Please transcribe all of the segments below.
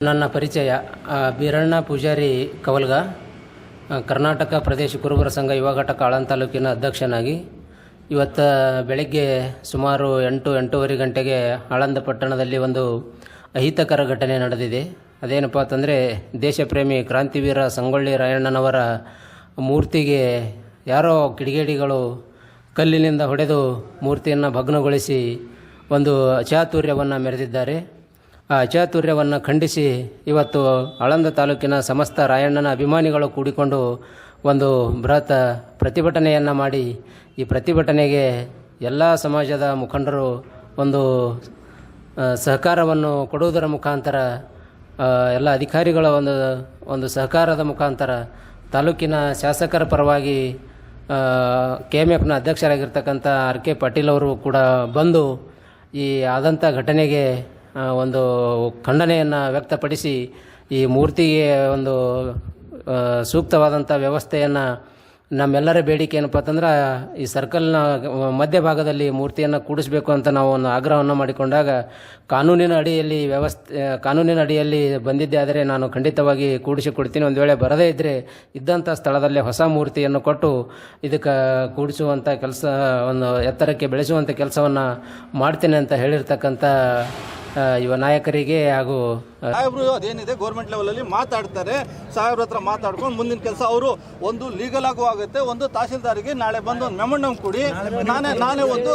ನನ್ನ ಪರಿಚಯ ಬೀರಣ್ಣ ಪೂಜಾರಿ ಕವಲ್ಗ ಕರ್ನಾಟಕ ಪ್ರದೇಶ ಕುರುಬರ ಸಂಘ ಯುವ ಘಟಕ ಆಳಂದ ತಾಲೂಕಿನ ಅಧ್ಯಕ್ಷನಾಗಿ. ಇವತ್ತು ಬೆಳಗ್ಗೆ ಸುಮಾರು ಎಂಟು, ಎಂಟೂವರೆ ಗಂಟೆಗೆ ಆಳಂದ ಪಟ್ಟಣದಲ್ಲಿ ಒಂದು ಅಹಿತಕರ ಘಟನೆ ನಡೆದಿದೆ. ಅದೇನಪ್ಪ ಅಂತಂದರೆ, ದೇಶಪ್ರೇಮಿ ಕ್ರಾಂತಿವೀರ ಸಂಗೊಳ್ಳಿ ರಾಯಣ್ಣನವರ ಮೂರ್ತಿಗೆ ಯಾರೋ ಕಿಡಿಗೇಡಿಗಳು ಕಲ್ಲಿನಿಂದ ಹೊಡೆದು ಮೂರ್ತಿಯನ್ನು ಭಗ್ನಗೊಳಿಸಿ ಒಂದು ಅಚಾತುರ್ಯವನ್ನು ಮೆರೆದಿದ್ದಾರೆ. ಅಚಾತುರ್ಯವನ್ನು ಖಂಡಿಸಿ ಇವತ್ತು ಆಳಂದ ತಾಲೂಕಿನ ಸಮಸ್ತ ರಾಯಣ್ಣನ ಅಭಿಮಾನಿಗಳು ಕೂಡಿಕೊಂಡು ಒಂದು ಬೃಹತ್ ಪ್ರತಿಭಟನೆಯನ್ನು ಮಾಡಿ ಈ ಪ್ರತಿಭಟನೆಗೆ ಎಲ್ಲ ಸಮಾಜದ ಮುಖಂಡರು ಒಂದು ಸಹಕಾರವನ್ನು ಕೊಡುವುದರ ಮುಖಾಂತರ ಆ, ಎಲ್ಲ ಅಧಿಕಾರಿಗಳ ಒಂದು ಒಂದು ಸಹಕಾರದ ಮುಖಾಂತರ ತಾಲೂಕಿನ ಶಾಸಕರ ಪರವಾಗಿ ಕೆ ಎಂ ಎಫ್ನ ಅಧ್ಯಕ್ಷರಾಗಿರ್ತಕ್ಕಂಥ ಆರ್ ಕೆ ಪಾಟೀಲ್ ಅವರು ಕೂಡ ಬಂದು ಈ ಆದಂಥ ಘಟನೆಗೆ ಆ, ಒಂದು ಖಂಡನೆಯನ್ನು ವ್ಯಕ್ತಪಡಿಸಿ ಈ ಮೂರ್ತಿಗೆ ಒಂದು ಸೂಕ್ತವಾದಂಥ ವ್ಯವಸ್ಥೆಯನ್ನು ನಮ್ಮೆಲ್ಲರ ಬೇಡಿಕೆ ಏನಪ್ಪ ಅಂತಂದ್ರೆ ಈ ಸರ್ಕಲ್ನ ಮಧ್ಯಭಾಗದಲ್ಲಿ ಮೂರ್ತಿಯನ್ನು ಕೂಡಿಸಬೇಕು ಅಂತ ನಾವು ಒಂದು ಆಗ್ರಹವನ್ನು ಮಾಡಿಕೊಂಡಾಗ ಕಾನೂನಿನ ಅಡಿಯಲ್ಲಿ ವ್ಯವಸ್ಥೆ, ಕಾನೂನಿನ ಅಡಿಯಲ್ಲಿ ಬಂದಿದ್ದೆ ಆದರೆ ನಾನು ಖಂಡಿತವಾಗಿ ಕೂಡಿಸಿ ಕೊಡ್ತೀನಿ. ಒಂದು ವೇಳೆ ಬರದೇ ಇದ್ದರೆ ಇದ್ದಂಥ ಸ್ಥಳದಲ್ಲೇ ಹೊಸ ಮೂರ್ತಿಯನ್ನು ಕೊಟ್ಟು ಇದಕ್ಕೆ ಕೂಡಿಸುವಂಥ ಕೆಲಸ, ಒಂದು ಎತ್ತರಕ್ಕೆ ಬೆಳೆಸುವಂಥ ಕೆಲಸವನ್ನು ಮಾಡ್ತೇನೆ ಅಂತ ಹೇಳಿರ್ತಕ್ಕಂಥ ಯುವ ನಾಯಕರಿಗೆ ಹಾಗೂ ಸಾಹೇಬ್ರು ಅದೇನಿದೆ? ಗೌರ್ಮೆಂಟ್ ಲೆವೆಲ್ ಅಲ್ಲಿ ಮಾತಾಡ್ತಾರೆ. ಸಾಹೇಬ್ರ ಹತ್ರ ಮಾತಾಡ್ಕೊಂಡು ಮುಂದಿನ ಕೆಲಸ ಅವರು ಒಂದು ಲೀಗಲ್ ಆಗು ಆಗುತ್ತೆ. ಒಂದು ತಹಸೀಲ್ದಾರಿಗೆ ನಾಳೆ ಬಂದು ಒಂದು ಮೆಮೊಂಡಮ್ ಕೊಡಿ. ನಾನೇ ನಾನೇ ಒಂದು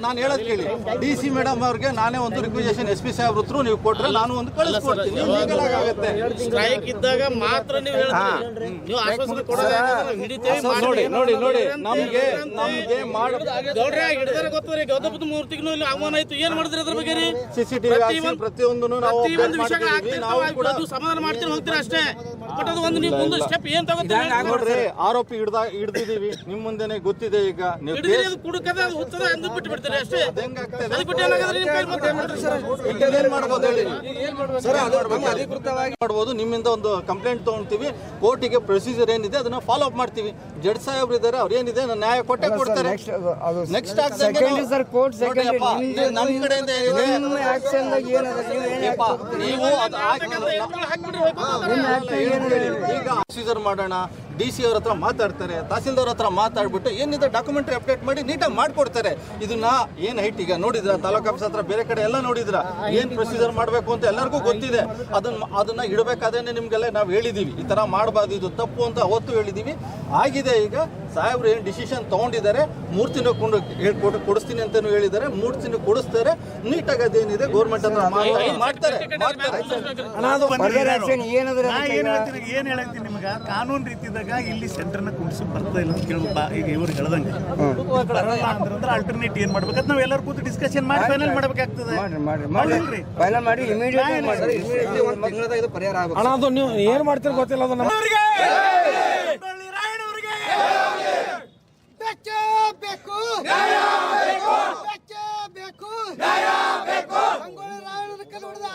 ನಾನು ಹೇಳೋದು ಕೇಳಿ. ಡಿ ಸಿ ಮೇಡಮ್ ಅವ್ರಿಗೆ ನಾನೇ ಒಂದು ರಿಕ್ವಿಸೇಷನ್ ಎಸ್ ಪಿ ಸಾಹೇಬ್ರ ಹತ್ರ ನೀವು ಕೊಟ್ರೆ ನಾನು ಒಂದು ಕಳಿಸ್ಕೊಡ್ತೀನಿ. ಲೀಗಲ್ ಆಗಿ ಆಗುತ್ತೆ. ಸ್ಟ್ರೈಕ್ ಇದ್ದಾಗ ಮಾತ್ರ ನೀವು ನೋಡಿ ನೋಡಿ ನೋಡಿ. ನಮಗೆ ನಮಗೆ ಹೇಳ್ತಾರೆ. ನಮ್ಗೆ ಮಾಡ ಗೌಡ್ರೆ ಹಿಡಿದಾರೆ ಗೊತ್ತದ್ರಿ ಗೌತಮ ಮೂರ್ತಿಗೂ ಇಲ್ಲಿ ಆಹ್ವಾನ ಆಯ್ತು ಏನ್ ಮಾಡಿದ್ರಿ ಅದ್ರ ಬಗ್ಗೆ ರೀ? ಸಿ ಸಿ ಪ್ರತಿಯೊಂದು- ಪ್ರತಿಯೊಂದು ನಾವು ಪ್ರತಿಯೊಂದು ಅದು ಸಮಾಧಾನ ಹೋಗ್ತೀರಾ ಅಷ್ಟೇ? ಬಟ್ ಅದು ಒಂದು ನೀವು ಮುಂದೆ ಸ್ಟೆಪ್ ಏನ್ ತಗೋತೀರಿ? ನೋಡ್ರಿ ಆರೋಪಿ ಹಿಡ್ದ ಹಿಡ್ದಿದೀವಿ ನಿಮ್ ಮುಂದೆನೆ ಗೊತ್ತಿದೆ ಈಗ. ನೀವು ಹಿಡಿದ್ರಿ ಅದು ಕುಡುಕದ ಅದು ಹುಚ್ಚದ ಅಂದು ಬಿಟ್ಟು ಬಿಡ್ತೀರಿ ಅಷ್ಟೇ ಹೆಂಗಾಗ್ತದೆ ಅದಕ್ಕೆ ಬಿಟ್ಟು ಏನಾಗದ್ರಿ ನಿಮ್ ಕೈಲಿ ಮತ್ತೆ ಏನ್ ಮಾಡ್ಬೋದು ಹೇಳಿ? ಮಾಡ್ಬೋದು ನಿಮ್ಮಿಂದ ಒಂದು ಕಂಪ್ಲೇಂಟ್ ತಗೊಂತೀವಿ ಕೋರ್ಟಿಗೆ ಪ್ರೊಸೀಜರ್ ಏನಿದೆ ಅದನ್ನ ಫಾಲೋ ಅಪ್ ಮಾಡ್ತೀವಿ. ಜಡ್ ಸಾಹೇಬ್ರು ಇದ್ದಾರೆ ಅವ್ರು ಏನಿದೆ ನ್ಯಾಯ ಕೊಟ್ಟೆ ಕೊಡ್ತಾರೆ. ನೆಕ್ಸ್ಟ್ ಆಗ್ತದೆ ಸರ್ ಕೋರ್ಟ್ ಸೆಕೆಂಡ್ ನಮ್ ಕಡೆಯಿಂದ ಏನಿದೆ ಆಕ್ಷನ್ ಏನದ ನೀವು. ಈಗ ಪ್ರೊಸೀಜರ್ ಮಾಡೋಣ. ಡಿ ಸಿ ಅವ್ರ ಹತ್ರ ಮಾತಾಡ್ತಾರೆ ತಹಸೀಲ್ದಾರ್ ಹತ್ರ ಮಾತಾಡ್ಬಿಟ್ಟು ಏನಿದೆ ಡಾಕ್ಯುಮೆಂಟ್ರಿ ಅಪ್ಡೇಟ್ ಮಾಡಿ ನೀಟಾಗಿ ಮಾಡ್ಕೊಡ್ತಾರೆ. ಇದನ್ನ ಏನು ಹೈಟ್ ಈಗ ನೋಡಿದ್ರ? ತಾಲೂಕ್ ಆಫೀಸ್ ಹತ್ರ ಬೇರೆ ಕಡೆ ಎಲ್ಲ ನೋಡಿದ್ರ? ಏನು ಪ್ರೊಸೀಜರ್ ಮಾಡಬೇಕು ಅಂತ ಎಲ್ಲರಿಗೂ ಗೊತ್ತಿದೆ. ಅದನ್ನ ಅದನ್ನ ಇಡಬೇಕಾದ್ರೆ ನಿಮ್ಗೆಲ್ಲ ನಾವು ಹೇಳಿದೀವಿ. ಈ ತರ ಮಾಡಬಾರ್ದು ಇದು ತಪ್ಪು ಅಂತ ಅವತ್ತು ಹೇಳಿದೀವಿ. ಆಗಿದೆ ಈಗ ಸಾಹೇಬ್ರು ಏನು ಡಿಸಿಷನ್ ತಗೊಂಡಿದ್ದಾರೆ ಮೂರ್ತಿನ ಕೊಂಡು ಹೇಳ್ಕೊಟ್ಟು ಕೊಡಿಸ್ತೀನಿ ಅಂತಲೂ ಹೇಳಿದ್ದಾರೆ ಮೂರ್ತಿನ ಕೊಡಿಸ್ತಾರೆ. ನೀಟಾಗಿ ಅದೇನಿದೆ ಗೌರ್ಮೆಂಟ್ ಹತ್ರ ಮಾತಾಡಿ ಮಾಡ್ತಾರೆ. ಮಾಡ್ತಾರೆ. ಏನ್ ಹೇಳ್ತೀನಿ ನಿಮ್ಗೆ ಹೇಳ್ತೀನಿ ನಿಮ್ಗ? ಕಾನೂನು ರೀತಿದಾಗ ಇಲ್ಲಿ ಸೆಂಟರ್ನ ಕುಂಡಿಸಿ ಬರ್ತಾ ಇಲ್ಲ ಅಂತ ಕೇಳಪ್ಪ ಬಾ ಈಗ ಇವ್ರು ಹೇಳ್ದಂಗೆ. ಬರಲ್ಲ ಅಂದ್ರೆ ಅಲ್ಟರ್ನೇಟ್ ಏನ್ ಮಾಡ್ಬೇಕಂತ ನಾವ್ ಎಲ್ಲರೂ ಕೂತು ಡಿಸ್ಕಷನ್ ಮಾಡಿ ಫೈನಲ್ ಮಾಡ್ಬೇಕಾಗ್ತದೆ. ಮಾಡ್ರಿ ಫೈನಲ್ ಮಾಡಿ ಇಮಿಡಿಯೇಟ್ ತಿಂಗಳದಾಗ ಪರಿಹಾರ ಆಗ್ಬೇಕು. ಅಣ್ಣ ಅದು ನೀವು ಏನ್ ಮಾಡ್ತೀರ ಗೊತ್ತಿಲ್ಲ ಅದು ನಮ್ಮ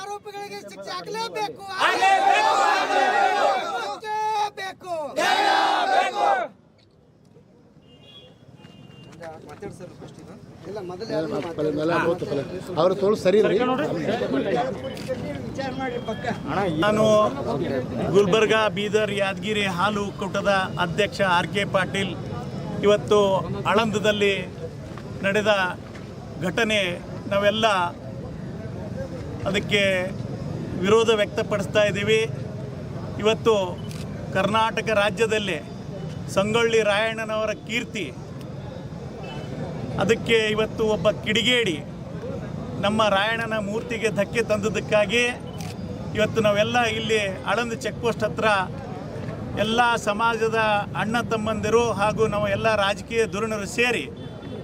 ಆರೋಪಿಗಳಿಗೆ ಶಿಕ್ಷೆ ಆಗಲೇಬೇಕು ಬೇಕು ಇಲ್ಲ ಮೊದಲೇ ಅವ್ರು ತೋಳು ಸರಿ ರೀ ನಾನು ಗುಲ್ಬರ್ಗ ಬೀದರ್ ಯಾದಗಿರಿ ಹಾಲು ಒಕ್ಕೂಟದ ಅಧ್ಯಕ್ಷ ಆರ್ ಕೆ ಪಾಟೀಲ್ ಇವತ್ತು ಆಳಂದದಲ್ಲಿ ನಡೆದ ಘಟನೆ ನಾವೆಲ್ಲ ಅದಕ್ಕೆ ವಿರೋಧ ವ್ಯಕ್ತಪಡಿಸ್ತಾ ಇದ್ದೀವಿ. ಇವತ್ತು ಕರ್ನಾಟಕ ರಾಜ್ಯದಲ್ಲಿ ಸಂಗೊಳ್ಳಿ ರಾಯಣ್ಣನವರ ಕೀರ್ತಿ ಅದಕ್ಕೆ ಇವತ್ತು ಒಬ್ಬ ಕಿಡಿಗೇಡಿ ನಮ್ಮ ರಾಯಣ್ಣನ ಮೂರ್ತಿಗೆ ಧಕ್ಕೆ ತಂದದಕ್ಕಾಗಿ ಇವತ್ತು ನಾವೆಲ್ಲ ಇಲ್ಲಿ ಆಳಂದ ಚೆಕ್ ಪೋಸ್ಟ್ ಹತ್ರ ಎಲ್ಲ ಸಮಾಜದ ಅಣ್ಣ ತಮ್ಮಂದಿರು ಹಾಗೂ ನಾವು ಎಲ್ಲ ರಾಜಕೀಯ ಧುರೀಣರು ಸೇರಿ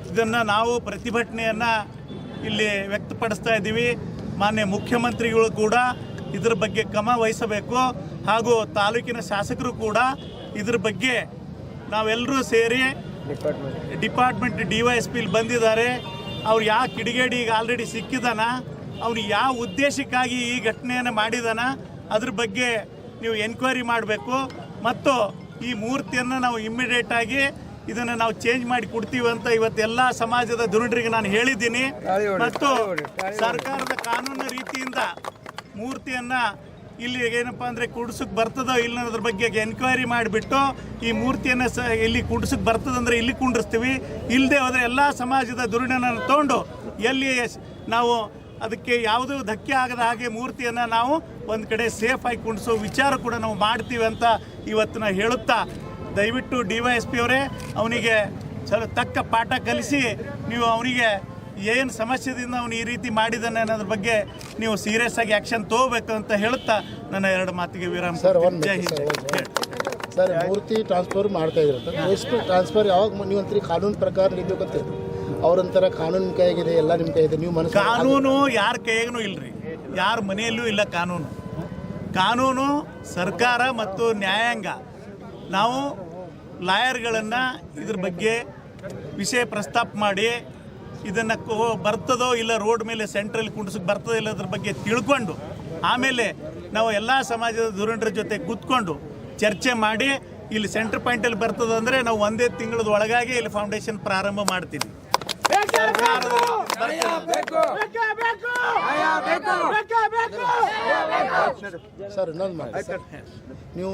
ಇದನ್ನು ನಾವು ಪ್ರತಿಭಟನೆಯನ್ನು ಇಲ್ಲಿ ವ್ಯಕ್ತಪಡಿಸ್ತಾ ಇದ್ದೀವಿ. ಮಾನ್ಯ ಮುಖ್ಯಮಂತ್ರಿಗಳು ಕೂಡ ಇದ್ರ ಬಗ್ಗೆ ಕ್ರಮ ವಹಿಸಬೇಕು ಹಾಗೂ ತಾಲೂಕಿನ ಶಾಸಕರು ಕೂಡ ಇದ್ರ ಬಗ್ಗೆ ನಾವೆಲ್ಲರೂ ಸೇರಿ ಡಿಪಾರ್ಟ್ಮೆಂಟ್ ಡಿ ವೈ ಎಸ್ ಪಿಲಿ ಬಂದಿದ್ದಾರೆ. ಅವ್ರು ಯಾವ ಕಿಡಿಗೇಡಿ ಈಗ ಆಲ್ರೆಡಿ ಸಿಕ್ಕಿದಾನ ಅವ್ನು ಯಾವ ಉದ್ದೇಶಕ್ಕಾಗಿ ಈ ಘಟನೆಯನ್ನು ಮಾಡಿದಾನ ಅದ್ರ ಬಗ್ಗೆ ನೀವು ಎನ್ಕ್ವೈರಿ ಮಾಡಬೇಕು. ಮತ್ತು ಈ ಮೂರ್ತಿಯನ್ನು ನಾವು ಇಮ್ಮಿಡಿಯೇಟಾಗಿ ಇದನ್ನು ನಾವು ಚೇಂಜ್ ಮಾಡಿ ಕೊಡ್ತೀವಿ ಅಂತ ಇವತ್ತೆಲ್ಲ ಸಮಾಜದ ದುರುಡರಿಗೆ ನಾನು ಹೇಳಿದ್ದೀನಿ. ಮತ್ತು ಸರ್ಕಾರದ ಕಾನೂನು ರೀತಿಯಿಂದ ಮೂರ್ತಿಯನ್ನು ಇಲ್ಲಿ ಏನಪ್ಪ ಅಂದರೆ ಕುಡ್ಸಕ್ಕೆ ಬರ್ತದೋ ಇಲ್ಲ ಅನ್ನೋದ್ರ ಬಗ್ಗೆ ಎನ್ಕ್ವೈರಿ ಮಾಡಿಬಿಟ್ಟು ಈ ಮೂರ್ತಿಯನ್ನು ಸ ಇಲ್ಲಿ ಕುಡ್ಸಕ್ಕೆ ಬರ್ತದಂದ್ರೆ ಇಲ್ಲಿ ಕುಂಡಿಸ್ತೀವಿ ಇಲ್ಲದೆ ಹೋದರೆ ಎಲ್ಲ ಸಮಾಜದ ದುರ್ಣನನ್ನು ತಗೊಂಡು ಎಲ್ಲಿ ನಾವು ಅದಕ್ಕೆ ಯಾವುದೂ ಧಕ್ಕೆ ಆಗದ ಹಾಗೆ ಮೂರ್ತಿಯನ್ನು ನಾವು ಒಂದು ಕಡೆ ಸೇಫ್ ಕುಂಡಿಸೋ ವಿಚಾರ ಕೂಡ ನಾವು ಮಾಡ್ತೀವಿ ಅಂತ ಇವತ್ತು ನಾವು ಹೇಳುತ್ತಾ. ದಯವಿಟ್ಟು ಡಿ ವೈ ಎಸ್ ಪಿ ಅವರೇ, ಅವನಿಗೆ ಸ್ವಲ್ಪ ತಕ್ಕ ಪಾಠ ಕಲಿಸಿ, ನೀವು ಅವನಿಗೆ ಏನು ಸಮಸ್ಯೆದಿಂದ ಅವನು ಈ ರೀತಿ ಮಾಡಿದ್ದಾನೆ ಅನ್ನೋದ್ರ ಬಗ್ಗೆ ನೀವು ಸೀರಿಯಸ್ ಆಗಿ ಆ್ಯಕ್ಷನ್ ತಗೋಬೇಕು ಅಂತ ಹೇಳುತ್ತಾ ನನ್ನ ಎರಡು ಮಾತಿಗೆ ವಿರಾಮ. ಜೈ ಸರ್ ಹಿಂದ್ ಹೇಳಿ. ಸರ್ ಮೂರ್ತಿ ಟ್ರಾನ್ಸ್ಫರ್ ಮಾಡ್ತಾ ಇದ್ರಂತ ಎಷ್ಟು ಟ್ರಾನ್ಸ್ಫರ್ ಯಾವಾಗ ನೀವು ಅಂತೀರಿ? ಕಾನೂನು ಪ್ರಕಾರ ನಡೀಬೇಕಂತ ಅವ್ರಂತರ ಕಾನೂನು ಕೈಯಾಗಿದೆ ಎಲ್ಲ ನಿಮ್ಮ ಕೈ ಇದೆ ನೀವು ಮನಸ್ಸು ಕಾನೂನು ಯಾರ ಕೈಯಾಗೂ ಇಲ್ರಿ. ಯಾರ ಮನೆಯಲ್ಲೂ ಇಲ್ಲ ಕಾನೂನು. ಕಾನೂನು ಸರ್ಕಾರ ಮತ್ತು ನ್ಯಾಯಾಂಗ. ನಾವು ಲಾಯರ್ಗಳನ್ನು ಇದ್ರ ಬಗ್ಗೆ ವಿಷಯ ಪ್ರಸ್ತಾಪ ಮಾಡಿ ಇದನ್ನು ಬರ್ತದೋ ಇಲ್ಲ ರೋಡ್ ಮೇಲೆ ಸೆಂಟ್ರಲ್ಲಿ ಕುಂಡ್ಸಕ್ಕೆ ಬರ್ತದೋ ಇಲ್ಲ ಅದ್ರ ಬಗ್ಗೆ ತಿಳ್ಕೊಂಡು ಆಮೇಲೆ ನಾವು ಎಲ್ಲ ಸಮಾಜದ ಧುರೀಣರ ಜೊತೆ ಕೂತ್ಕೊಂಡು ಚರ್ಚೆ ಮಾಡಿ ಇಲ್ಲಿ ಸೆಂಟ್ರ್ ಪಾಯಿಂಟಲ್ಲಿ ಬರ್ತದೆ ಅಂದರೆ ನಾವು ಒಂದೇ ತಿಂಗಳದ ಒಳಗಾಗಿ ಇಲ್ಲಿ ಫೌಂಡೇಶನ್ ಪ್ರಾರಂಭ ಮಾಡ್ತೀವಿ. ಸರ್ ಇನ್ನೊಂದು ಮಾಡಿ ನೀವು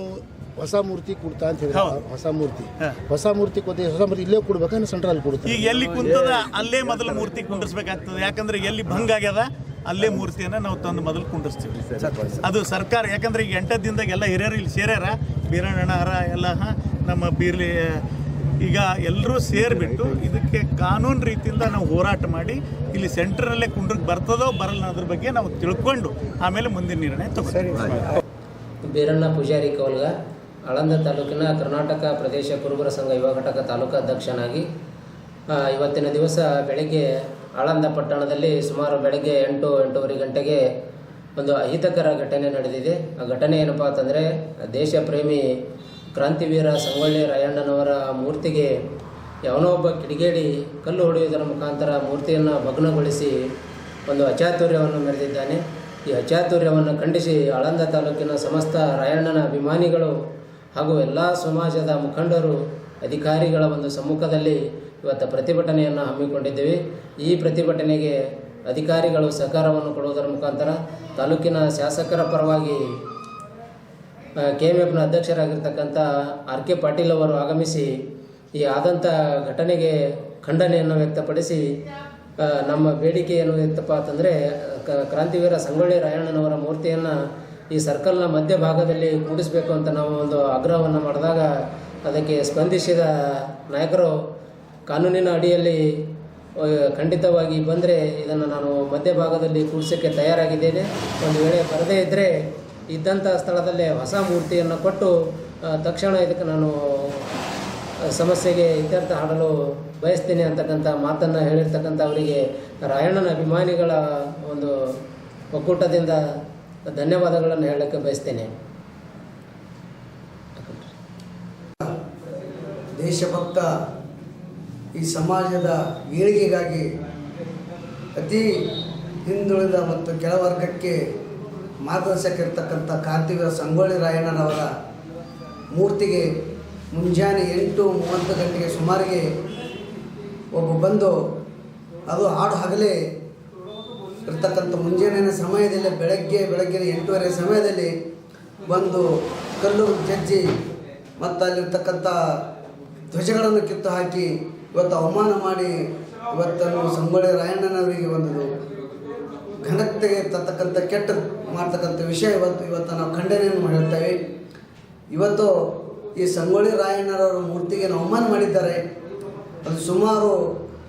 ಹೊಸ ಮೂರ್ತಿ ಕೊಡ್ತಾ ಅಂತ ಹೇಳಿ. ಹೊಸ ಮೂರ್ತಿ. ಹೊಸ ಮೂರ್ತಿ ಕೊಡ್ತೀವಿ ಹೊಸ ಮೂರ್ತಿ ಇಲ್ಲೇ ಕೊಡ್ಬೇಕು ಸೆಂಟ್ರಲ್ ಕೊಡ್ತೀವಿ ಈಗ ಎಲ್ಲಿ ಕುಂತದ ಅಲ್ಲೇ ಮೊದಲು ಮೂರ್ತಿ ಕುಂಡಿಸ್ಬೇಕಾಗ್ತದೆ ಯಾಕಂದ್ರೆ ಎಲ್ಲಿ ಭಂಗ ಆಗ್ಯದ ಅಲ್ಲೇ ಮೂರ್ತಿಯನ್ನ ನಾವು ತಂದು ಮೊದಲು ಕುಂಡಿಸ್ತೀವಿ ಅದು ಸರ್ಕಾರ ಯಾಕಂದ್ರೆ ಈಗ ಎಂಟು ದಿನದಾಗ ಎಲ್ಲ ಹಿರಿಯರು ಇಲ್ಲಿ ಸೇರ್ಯಾರ. ಬೀರಣ್ಣ ಎಲ್ಲ ನಮ್ಮ ಬೀರ್ಲಿ ಈಗ ಎಲ್ಲರೂ ಸೇರಿಬಿಟ್ಟು ಇದಕ್ಕೆ ಕಾನೂನು ರೀತಿಯಿಂದ ನಾವು ಹೋರಾಟ ಮಾಡಿ ಇಲ್ಲಿ ಸೆಂಟ್ರಲ್ಲೇ ಕುಂಡ್ರಿಗೆ ಬರ್ತದೋ ಬರಲ್ಲ ಅದ್ರ ಬಗ್ಗೆ ನಾವು ತಿಳ್ಕೊಂಡು ಆಮೇಲೆ ಮುಂದಿನ ನಿರ್ಣಯ ತಗೋತೀವಿ. ಬೀರಣ್ಣ ಪೂಜಾರಿ ಕೌಲ್ಗ ಆಳಂದ ತಾಲೂಕಿನ ಕರ್ನಾಟಕ ಪ್ರದೇಶ ಕುರುಬರ ಸಂಘ ಯುವ ಘಟಕ ತಾಲೂಕು ಅಧ್ಯಕ್ಷನಾಗಿ ಇವತ್ತಿನ ದಿವಸ ಬೆಳಗ್ಗೆ ಆಳಂದ ಪಟ್ಟಣದಲ್ಲಿ ಸುಮಾರು ಬೆಳಗ್ಗೆ ಎಂಟು, ಎಂಟೂವರೆ ಗಂಟೆಗೆ ಒಂದು ಅಹಿತಕರ ಘಟನೆ ನಡೆದಿದೆ. ಆ ಘಟನೆ ಏನಪ್ಪ ಅಂತಂದರೆ ದೇಶ ಪ್ರೇಮಿ ಕ್ರಾಂತಿವೀರ ಸಂಗೊಳ್ಳಿ ರಾಯಣ್ಣನವರ ಮೂರ್ತಿಗೆ ಯಾವನೋ ಒಬ್ಬ ಕಿಡಿಗೇಡಿ ಕಲ್ಲು ಹೊಡೆಯುವುದರ ಮುಖಾಂತರ ಮೂರ್ತಿಯನ್ನು ಭಗ್ನಗೊಳಿಸಿ ಒಂದು ಅಚಾತುರ್ಯವನ್ನು ಮೆರೆದಿದ್ದಾನೆ. ಈ ಅಚಾತುರ್ಯವನ್ನು ಖಂಡಿಸಿ ಆಳಂದ ತಾಲೂಕಿನ ಸಮಸ್ತ ರಾಯಣ್ಣನ ಅಭಿಮಾನಿಗಳು ಹಾಗೂ ಎಲ್ಲ ಸಮಾಜದ ಮುಖಂಡರು, ಅಧಿಕಾರಿಗಳ ಒಂದು ಸಮ್ಮುಖದಲ್ಲಿ ಇವತ್ತು ಪ್ರತಿಭಟನೆಯನ್ನು ಹಮ್ಮಿಕೊಂಡಿದ್ದೇವೆ. ಈ ಪ್ರತಿಭಟನೆಗೆ ಅಧಿಕಾರಿಗಳು ಸಹಕಾರವನ್ನು ಕೊಡುವುದರ ಮುಖಾಂತರ ತಾಲೂಕಿನ ಶಾಸಕರ ಪರವಾಗಿ ಕೆ ಎಂ ಎಫ್ನ ಅಧ್ಯಕ್ಷರಾಗಿರ್ತಕ್ಕಂಥ ಆರ್ ಕೆ ಪಾಟೀಲ್ ಅವರು ಆಗಮಿಸಿ ಈ ಆದಂಥ ಘಟನೆಗೆ ಖಂಡನೆಯನ್ನು ವ್ಯಕ್ತಪಡಿಸಿ ನಮ್ಮ ಬೇಡಿಕೆ ಏನು ಇತ್ತಪ್ಪ ಅಂತಂದರೆ ಕ್ರಾಂತಿವೀರ ಸಂಗೊಳ್ಳಿ ರಾಯಣ್ಣನವರ ಮೂರ್ತಿಯನ್ನು ಈ ಸರ್ಕಲ್ನ ಮಧ್ಯಭಾಗದಲ್ಲಿ ಕೂಡಿಸಬೇಕು ಅಂತ ನಾವು ಒಂದು ಆಗ್ರಹವನ್ನು ಮಾಡಿದಾಗ ಅದಕ್ಕೆ ಸ್ಪಂದಿಸಿದ ನಾಯಕರು ಕಾನೂನಿನ ಅಡಿಯಲ್ಲಿ ಖಂಡಿತವಾಗಿ ಬಂದರೆ ಇದನ್ನು ನಾನು ಮಧ್ಯಭಾಗದಲ್ಲಿ ಕೂಡಿಸೋಕ್ಕೆ ತಯಾರಾಗಿದ್ದೇನೆ. ಒಂದು ವೇಳೆ ಬರದೇ ಇದ್ದರೆ ಇದ್ದಂಥ ಸ್ಥಳದಲ್ಲೇ ಹೊಸ ಮೂರ್ತಿಯನ್ನು ಕೊಟ್ಟು ತಕ್ಷಣ ಇದಕ್ಕೆ ನಾನು ಸಮಸ್ಯೆಗೆ ಇತ್ಯರ್ಥ ಹಾಡಲು ಬಯಸ್ತೀನಿ ಅಂತಕ್ಕಂಥ ಮಾತನ್ನು ಹೇಳಿರ್ತಕ್ಕಂಥ ಅವರಿಗೆ ರಾಯಣ್ಣನ ಅಭಿಮಾನಿಗಳ ಒಂದು ಒಕ್ಕೂಟದಿಂದ ಧನ್ಯವಾದಗಳನ್ನು ಹೇಳಕ್ಕೆ ಬಯಸ್ತೇನೆ. ದೇಶಭಕ್ತ ಈ ಸಮಾಜದ ಏಳಿಗೆಗಾಗಿ ಅತಿ ಹಿಂದುಳಿದ ಮತ್ತು ಕೆಳವರ್ಗಕ್ಕೆ ಮಾರ್ಗದರ್ಶಕ ಇರ್ತಕ್ಕಂಥ ಕ್ರಾಂತಿವೀರ ಸಂಗೊಳ್ಳಿ ರಾಯಣ್ಣನವರ ಮೂರ್ತಿಗೆ ಮುಂಜಾನೆ ಎಂಟು ಮೂವತ್ತು ಗಂಟೆಗೆ ಸುಮಾರಿಗೆ ಒಬ್ಬ ಬಂದು ಅದು ಹಾಡು ಹಗಲೇ ಇರ್ತಕ್ಕಂಥ ಮುಂಜಾನೆ ಸಮಯದಲ್ಲಿ ಬೆಳಗ್ಗೆ ಬೆಳಗ್ಗೆ ಎಂಟೂವರೆ ಸಮಯದಲ್ಲಿ ಬಂದು ಕಲ್ಲು ಜಜ್ಜಿ ಮತ್ತು ಅಲ್ಲಿರ್ತಕ್ಕಂಥ ಧ್ವಜಗಳನ್ನು ಕಿತ್ತು ಹಾಕಿ ಇವತ್ತು ಅವಮಾನ ಮಾಡಿ ಇವತ್ತನ್ನು ಸಂಗೊಳ್ಳಿ ರಾಯಣ್ಣನವರಿಗೆ ಒಂದು ಘನತೆಗೆ ತರ್ತಕ್ಕಂಥ ಕೆಟ್ಟ ಮಾಡ್ತಕ್ಕಂಥ ವಿಷಯ ಇವತ್ತು ಇವತ್ತು ನಾವು ಖಂಡನೆಯನ್ನು ಮಾಡಿರ್ತೇವೆ. ಇವತ್ತು ಈ ಸಂಗೊಳ್ಳಿ ರಾಯಣ್ಣರವರ ಮೂರ್ತಿಗೆ ಅವಮಾನ ಮಾಡಿದ್ದಾರೆ. ಅದು ಸುಮಾರು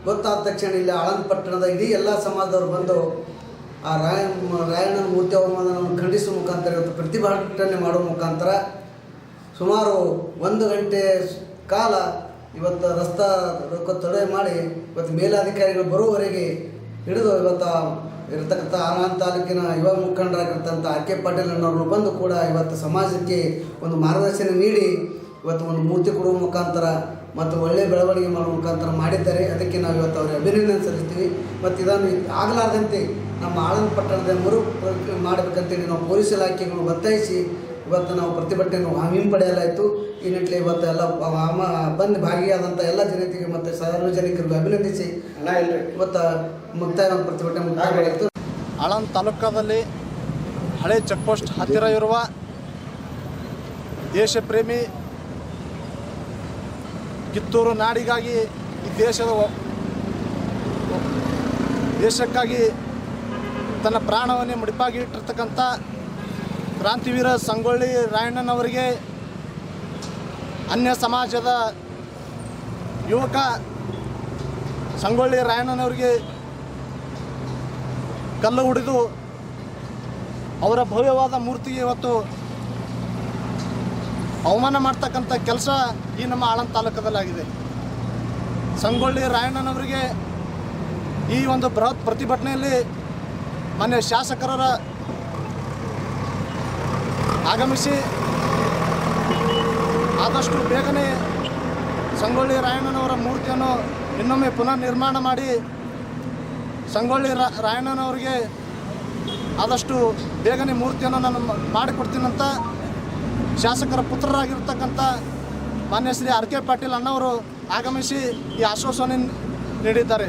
ಗೊತ್ತಾದ ತಕ್ಷಣ ಇಲ್ಲಿ ಆಳಂದ ಪಟ್ಟಣದ ಇಡೀ ಎಲ್ಲ ಸಮಾಜದವರು ಬಂದು ಆ ರಾಯ, ರಾಯಣ್ಣನ ಮೂರ್ತಿ ಅವಮಾನವನ್ನು ಖಂಡಿಸುವ ಮುಖಾಂತರ ಇವತ್ತು ಪ್ರತಿಭಟನೆ ಮಾಡುವ ಮುಖಾಂತರ ಸುಮಾರು ಒಂದು ಗಂಟೆ ಕಾಲ ಇವತ್ತು ರಸ್ತಾ ತಡೆ ಮಾಡಿ ಇವತ್ತು ಮೇಲಾಧಿಕಾರಿಗಳು ಬರುವವರೆಗೆ ಹಿಡಿದು ಇವತ್ತು ಇರತಕ್ಕಂಥ ಆರಾಮ್ ತಾಲೂಕಿನ ಯುವ ಮುಖಂಡರಾಗಿರ್ತಕ್ಕಂಥ ಆರ್ ಕೆ ಪಾಟೀಲ್ ಅನ್ನೋರು ಬಂದು ಕೂಡ ಇವತ್ತು ಸಮಾಜಕ್ಕೆ ಒಂದು ಮಾರ್ಗದರ್ಶನ ನೀಡಿ ಇವತ್ತು ಒಂದು ಮೂರ್ತಿ ಕೊಡುವ ಮುಖಾಂತರ ಮತ್ತು ಒಳ್ಳೆಯ ಬೆಳವಣಿಗೆ ಮಾಡುವ ಮುಖಾಂತರ ಮಾಡಿದ್ದಾರೆ. ಅದಕ್ಕೆ ನಾವು ಇವತ್ತು ಅವರಿಗೆ ಅಭಿನಂದನೆ ಸಲ್ಲಿಸ್ತೀವಿ. ಮತ್ತು ಇದನ್ನು ಆಗಲಾರದಂತೆ ನಮ್ಮ ಆಳಂದ ಪಟ್ಟಣದ ಮರು ಮಾಡಬೇಕಂತೇಳಿ ನಾವು ಪೊಲೀಸ್ ಇಲಾಖೆಗಳು ಒತ್ತಾಯಿಸಿ ಇವತ್ತು ನಾವು ಪ್ರತಿಭಟನೆಯನ್ನು ಹಿಂಪಡೆಯಲಾಯಿತು ಈ ನಿಟ್ಟಿನಲ್ಲಿ ಇವತ್ತು ಎಲ್ಲ ಅಮ್ಮ ಬಂದು ಭಾಗಿಯಾದಂಥ ಎಲ್ಲ ಜನತೆಗೆ ಮತ್ತು ಸಾರ್ವಜನಿಕರಿಗೆ ಅಭಿನಂದಿಸಿ. ಇವತ್ತು ಮುಕ್ತಾಯ ಪ್ರತಿಭಟನೆ ಮುಕ್ತಾಯವಾಯಿತು ಆಳಂ ತಾಲೂಕಾದಲ್ಲಿ ಹಳೆ ಚೆಕ್ಪೋಸ್ಟ್ ಹತ್ತಿರ ಇರುವ ದೇಶ ಪ್ರೇಮಿ ಕಿತ್ತೂರು ನಾಡಿಗಾಗಿ ಈ ದೇಶದ ದೇಶಕ್ಕಾಗಿ ತನ್ನ ಪ್ರಾಣವನ್ನೇ ಮುಡಿಪಾಗಿ ಇಟ್ಟಿರ್ತಕ್ಕಂಥ ಕ್ರಾಂತಿವೀರ ಸಂಗೊಳ್ಳಿ ರಾಯಣ್ಣನವರಿಗೆ ಅನ್ಯ ಸಮಾಜದ ಯುವಕ ಸಂಗೊಳ್ಳಿ ರಾಯಣ್ಣನವರಿಗೆ ಕಲ್ಲು ಹೊಡೆದು ಅವರ ಭವ್ಯವಾದ ಮೂರ್ತಿಗೆ ಇವತ್ತು ಅವಮಾನ ಮಾಡ್ತಕ್ಕಂಥ ಕೆಲಸ ಈ ನಮ್ಮ ಆಳಂದ ತಾಲೂಕದಲ್ಲಾಗಿದೆ. ಸಂಗೊಳ್ಳಿ ರಾಯಣ್ಣನವರಿಗೆ ಈ ಒಂದು ಬೃಹತ್ ಪ್ರತಿಭಟನೆಯಲ್ಲಿ ಮಾನ್ಯ ಶಾಸಕರ ಆಗಮಿಸಿ. ಆದಷ್ಟು ಬೇಗನೆ ಸಂಗೊಳ್ಳಿ ರಾಯಣ್ಣನವರ ಮೂರ್ತಿಯನ್ನು ಇನ್ನೊಮ್ಮೆ ಪುನರ್ ನಿರ್ಮಾಣ ಮಾಡಿ ಸಂಗೊಳ್ಳಿ ರಾಯಣ್ಣನವರಿಗೆ ಆದಷ್ಟು ಬೇಗನೆ ಮೂರ್ತಿಯನ್ನು ನಾನು ಮಾಡಿಕೊಡ್ತೀನಂತ ಶಾಸಕರ ಪುತ್ರರಾಗಿರ್ತಕ್ಕಂಥ ಮಾನ್ಯ ಶ್ರೀ ಆರ್ ಕೆ ಪಾಟೀಲ್ ಅಣ್ಣವರು ಆಗಮಿಸಿ ಈ ಆಶ್ವಾಸನೆ ನೀಡಿದ್ದಾರೆ.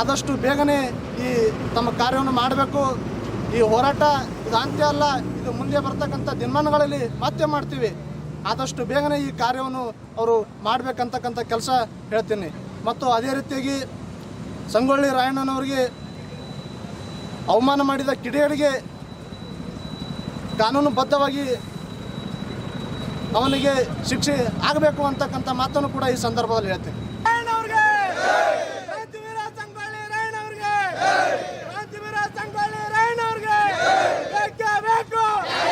ಆದಷ್ಟು ಬೇಗನೆ ಈ ತಮ್ಮ ಕಾರ್ಯವನ್ನು ಮಾಡಬೇಕು. ಈ ಹೋರಾಟ ಇದು ಅಂತ್ಯ ಅಲ್ಲ, ಇದು ಮುಂದೆ ಬರ್ತಕ್ಕಂಥ ದಿನಮಾನಗಳಲ್ಲಿ ಮತ್ತೆ ಮಾಡ್ತೀವಿ. ಆದಷ್ಟು ಬೇಗನೆ ಈ ಕಾರ್ಯವನ್ನು ಅವರು ಮಾಡಬೇಕಂತಕ್ಕಂಥ ಕೆಲಸ ಹೇಳ್ತೀನಿ. ಮತ್ತು ಅದೇ ರೀತಿಯಾಗಿ ಸಂಗೊಳ್ಳಿ ರಾಯಣ್ಣನವರಿಗೆ ಅವಮಾನ ಮಾಡಿದ ಕಿಡಿಯರಿಗೆ ಕಾನೂನುಬದ್ಧವಾಗಿ ಅವನಿಗೆ ಶಿಕ್ಷೆ ಆಗಬೇಕು ಅಂತಕ್ಕಂಥ ಮಾತನ್ನು ಕೂಡ ಈ ಸಂದರ್ಭದಲ್ಲಿ ಹೇಳ್ತೀನಿ.